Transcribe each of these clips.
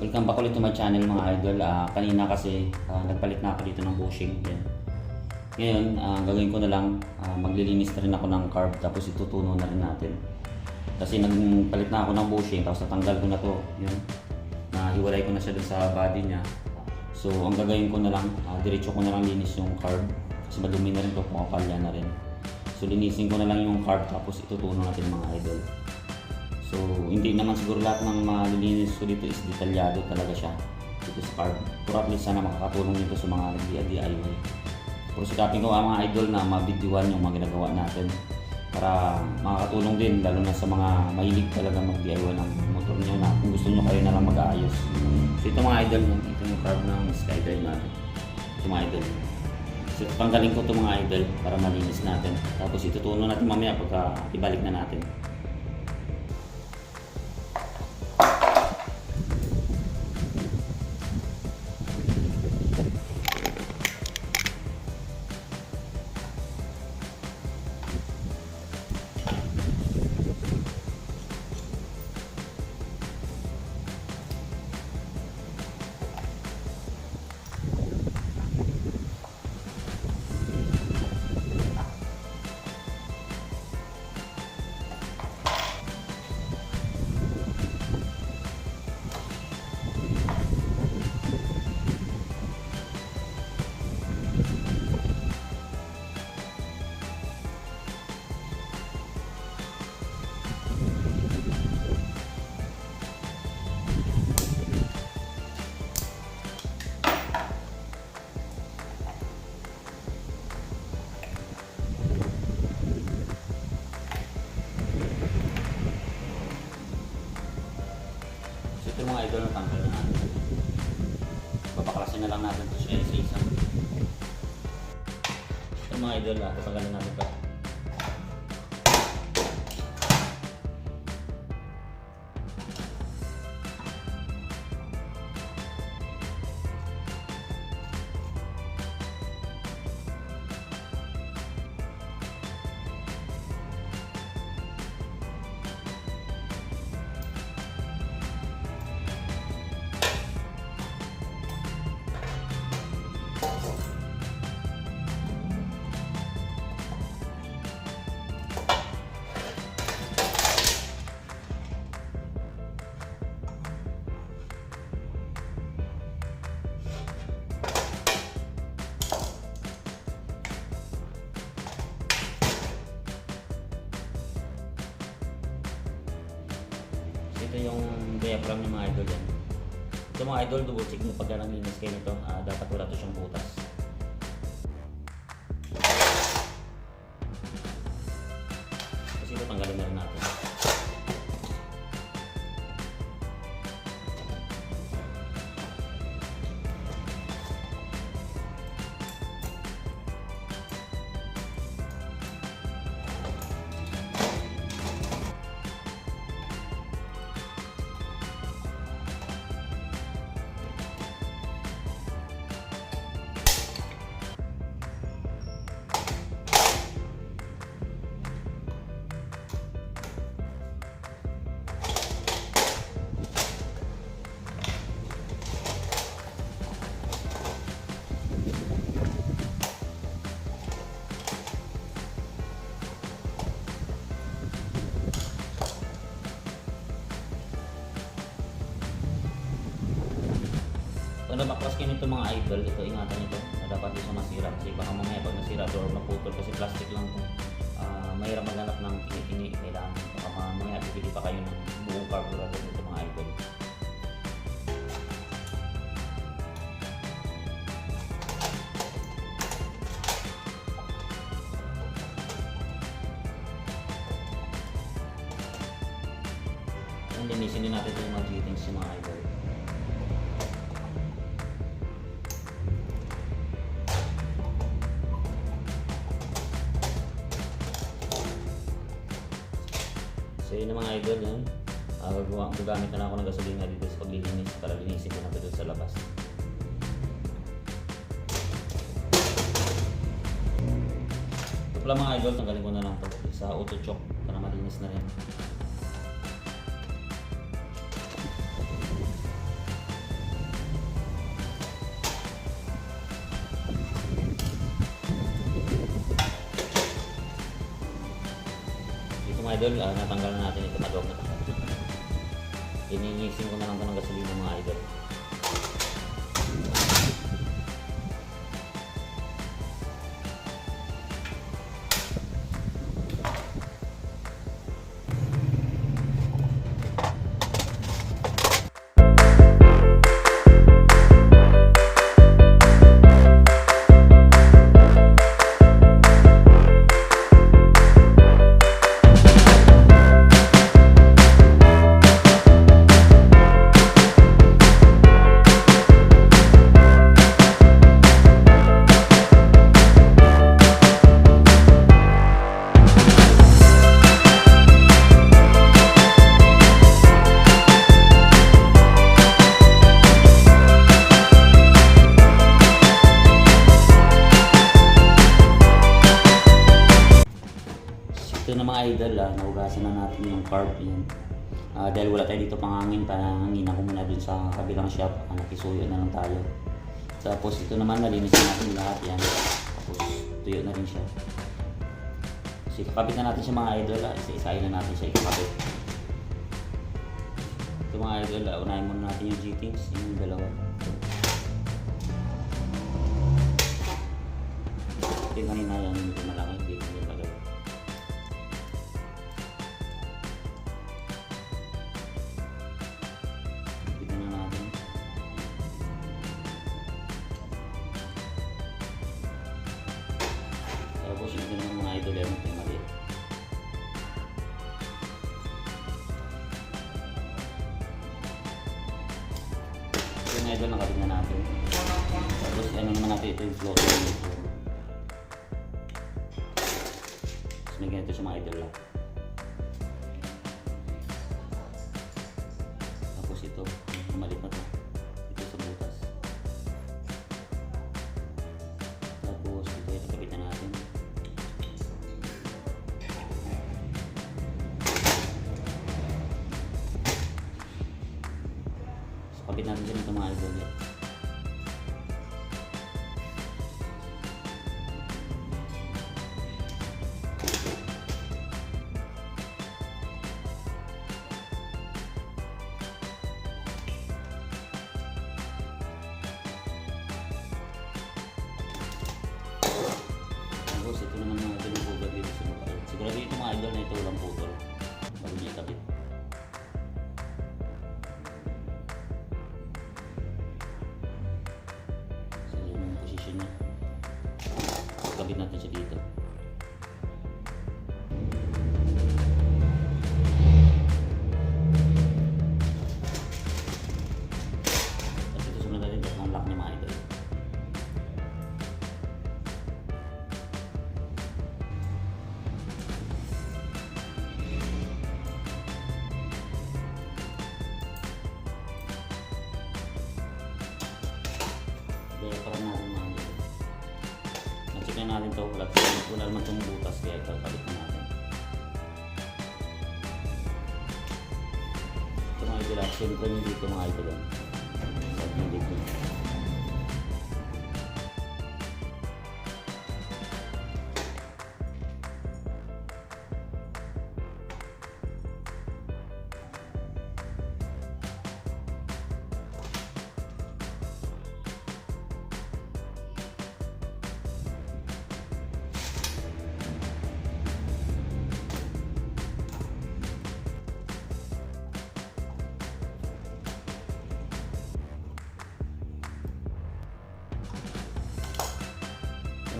Welcome back ulit to my channel mga idol. Ah, kanina kasi ah, nagpalit na ako dito ng bushing. Yan. Ngayon, ang gagawin ko na lang, ah, maglilinis na rin ako ng carb tapos itutuno na rin natin. Kasi nagpalit na ako ng bushing tapos natanggal ko na to. Yun. Nahiwalay ko na siya dun sa body niya. So, ang gagawin ko na lang, ah, diretso ko na lang linis yung carb. Kasi madumi na rin to, pumapalya na rin. So, linisin ko na lang yung carb tapos itutuno natin mga idol. So, hindi naman siguro lahat ng malilinis ko dito is detalyado talaga siya dito sa carb. Pero at least sana makakatulong dito sa mga nag-DIY. Pero sikapin ko ang mga idol na mabidyoan yung mga ginagawa natin para makakatulong din lalo na sa mga mahilig talaga mag-DIY ng motor nyo na kung gusto nyo kayo na lang mag-aayos. So ito mga idol, ito yung carb ng Skydrive natin. Ito mga idol. So tanggalin ko ito mga idol para malinis natin. Tapos itutuno natin mamaya pagka ibalik na natin. Mga idol na tanggal na natin. Papaklasin na lang natin ito sa isa. Ito mga idol ah, tatanggalin natin ito. Ito yung diaphragm ng mga idol yan. Ito mga idol, double check nyo pagka nanginis kayo nito, ah, dapat wala to siyang butas. Pag nabaklas kayo nito mga idol, ito ingatan nito na dapat siya masira. Kasi baka mamaya pag nasira or naputol kasi plastic lang to. Ah, mahirap maghanap ng tini-tini. Kailangan baka mamaya bibili pa kayo ng buong carburetor nito mga idol. Linisin din natin ito yung mga fittings yung mga idol. labas. Ito pala mga idol, tanggalin ko na lang ito sa auto choke para malinis na rin. mga idol, ah, uh, natanggal na natin ito, maduwag na ito. Ininisin ko na lang ito ng gasolina mga idol. Tayo dito pangangin, panangin ako muna dun sa kabilang shop. Ah, nakisuyo na lang tayo. Tapos ito naman, nalinis na natin lahat yan. Tapos tuyo na rin siya. So ikakabit na natin siya mga idol, ah. isa-isahin na natin siya ikakabit. Ito mga idol, ah, unahin muna natin yung G-Things, yung dalawa. Yung kanina yan, yung malaki, hindi ko idol, nakabit na natin. Tapos ano naman natin, ito yung floater. Tapos may ganito sa mga idol lang. So, kapit natin dyan ito mga idol. Ah, siyempre yung dito mga idol. ah. Side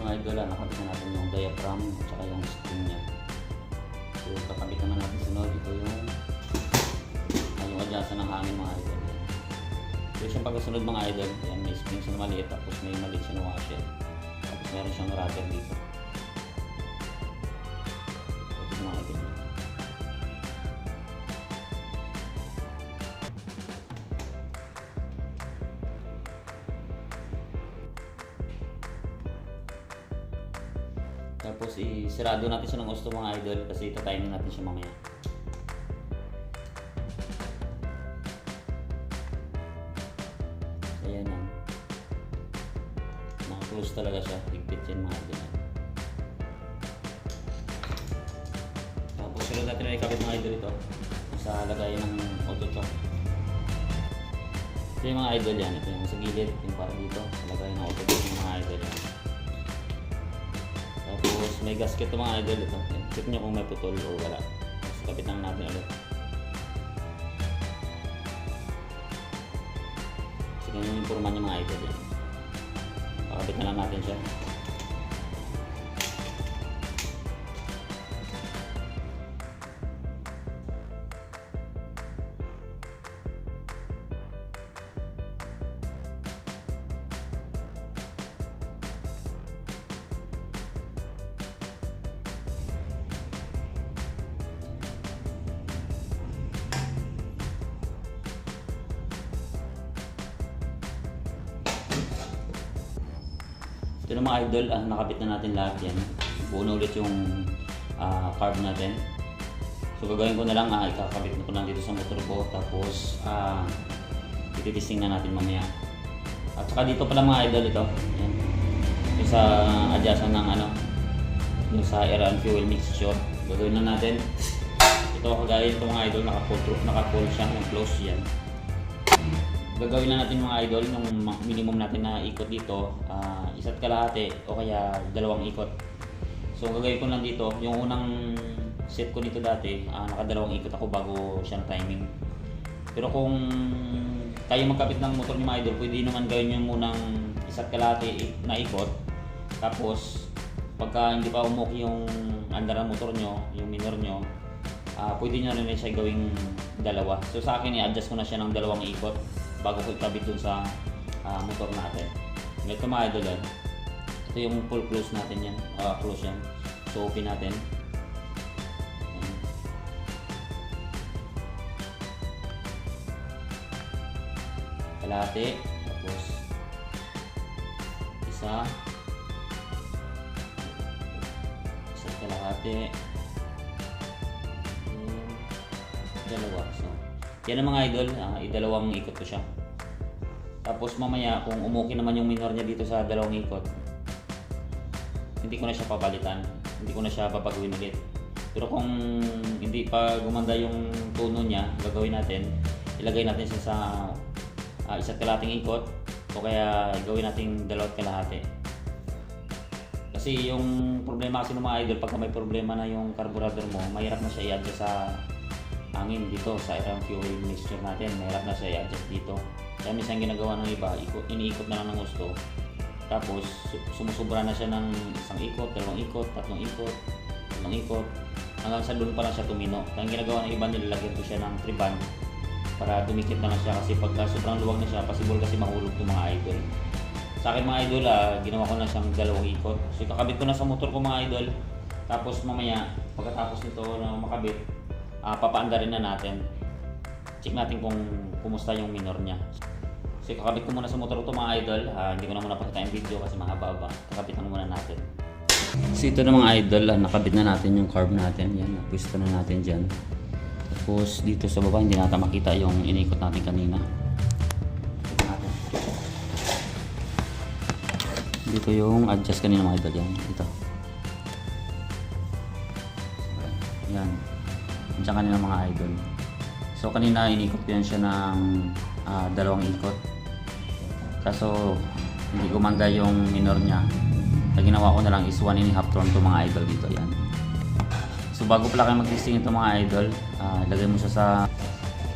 mga idol, ah, nakabit na natin yung diaphragm at saka yung string niya. So, kakabit naman natin sunod. Ito yung ah, yung adjustan ng hangin mga idol. So, siyang pagkasunod mga idol, yan, may spring siya maliit, tapos may maliit siya na washer. Tapos meron siyang rudder dito. Tapos isirado natin siya ng gusto mga idol kasi itatiming natin siya mamaya. So yan yan. Naka-close talaga siya. Higpit yan mga idol. Tapos sunod natin na ikabit mga idol ito sa lagay ng auto chock. Ito yung mga idol yan. Ito yung sa gilid, yung para dito. Sa lagay ng auto yung mga idol yan. Tapos may gasket mga idol ito. Check nyo kung may putol o wala. Tapos kapit lang natin ulit. Sige yung imporman yung mga idol yan. Pakabit na lang natin siya. Na mga idol, ah, nakabit na natin lahat yan. Na ulit yung ah, carb natin. So gagawin ko na lang, ah, ikakabit ko lang dito sa motor ko. Tapos, ah, ititesting na natin mamaya. At saka dito pala mga idol ito. Yan. Yung sa adjustment ng ano, yung sa air and fuel mixture. Gagawin na natin. Ito kagaya ito mga idol, naka-full, naka-full siya, yung close yan gagawin na natin mga idol yung minimum natin na ikot dito ah, isa't kalahati o kaya dalawang ikot so ang gagawin ko lang dito yung unang set ko dito dati ah, nakadalawang ikot ako bago siyang timing pero kung kayo magkapit ng motor ni mga pwede naman gawin yung munang isa't kalahati na ikot tapos pagka hindi pa umok yung andar ng motor nyo yung minor nyo ah pwede nyo rin siya gawing dalawa. So sa akin, i-adjust ko na siya ng dalawang ikot bago ko ikabit dun sa ah, motor natin. Ito mga idol yan. Ito yung full close natin yan. Ah, close yan. So open natin. Kalahati. Tapos isa. Isa. Ayan. Dalawa. So, yan ang mga idol. ah, idalawang ikot ko siya. Tapos mamaya, kung umuki naman yung minor niya dito sa dalawang ikot, hindi ko na siya papalitan. Hindi ko na siya papagawin ulit. Pero kung hindi pa gumanda yung tono niya, gagawin natin, ilagay natin siya sa ah, isa't kalahating ikot o kaya gawin natin dalawat kalahati. Kasi yung problema kasi ng mga idol, pagka may problema na yung carburetor mo, mahirap na siya i-adjust sa hangin dito sa air fuel mixture natin. Mahirap na siya i-adjust dito. Kaya minsan ginagawa ng iba, ikot, iniikot na lang ng gusto. Tapos su- sumusubra na siya ng isang ikot, dalawang ikot, tatlong ikot, tatlong ikot. Hanggang sa doon pa lang siya tumino. Kaya ang ginagawa ng iba, nilalagyan ko siya ng triban para dumikit na lang siya kasi pagka sobrang luwag na siya, possible kasi mahulog itong mga idol. Sa akin mga idol, ah, ginawa ko na siyang dalawang ikot. So kakabit ko na sa motor ko mga idol. Tapos mamaya, pagkatapos nito na makabit, ah, papaanda rin na natin. Check natin kung kumusta yung minor niya. So kakabit ko muna sa motor ko mga idol. Ah, hindi ko na muna pakita yung video kasi mahaba-haba. Kakabit na muna natin. So ito na mga idol, ah, nakabit na natin yung carb natin. Yan, napwisto na natin dyan. Tapos dito sa baba, hindi natin makita yung inikot natin kanina. Ito. Dito yung adjust kanina mga idol yan. Dito. Yan. Diyan kanina mga idol. So kanina inikot ko yan siya ng ah, dalawang ikot. Kaso hindi gumanda yung minor niya. Ang ginawa ko na lang is one and a half turn to mga idol dito. Yan. So bago pala kayo mag-listing mga idol, ah, lagay mo siya sa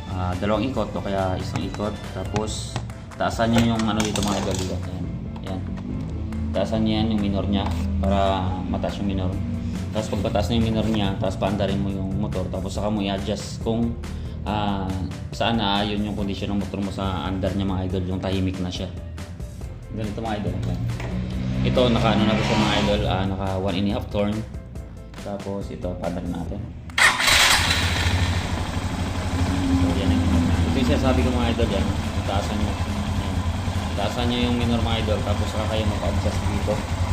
ah, dalawang ikot o kaya isang ikot. Tapos taasan niyo yung ano dito mga idol dito. Yan. Yan. Taasan niya yan yung minor niya para mataas yung minor. Tapos pagpataas na yung minor niya, tapos paandarin mo yung motor. Tapos saka mo i-adjust kung ah, saan naayon yung kondisyon ng motor mo sa under niya mga idol, yung tahimik na siya. Ganito mga idol. Yan. Ito, naka ano na to sa mga idol, ah, naka 1 and a half turn. Tapos ito, paandarin natin. So, yan ang minor niya. Ito yung sinasabi ko mga idol yan. Taasan nyo. Yan. Nyo yung minor mga idol, tapos saka kayo mag-adjust dito. Yung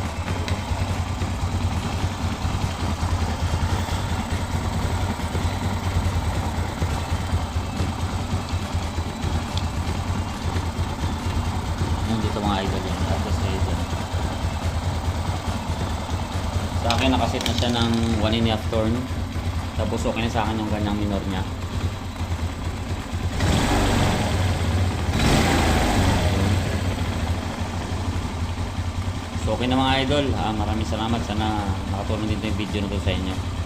dito mga idol yan. Adjust kayo dyan. Sa akin nakaset na siya ng 1 and half turn. Tapos okay na sa akin yung ganyang minor niya. So okay na mga idol, Ah, maraming salamat. Sana nakatulong din yung video na to sa inyo.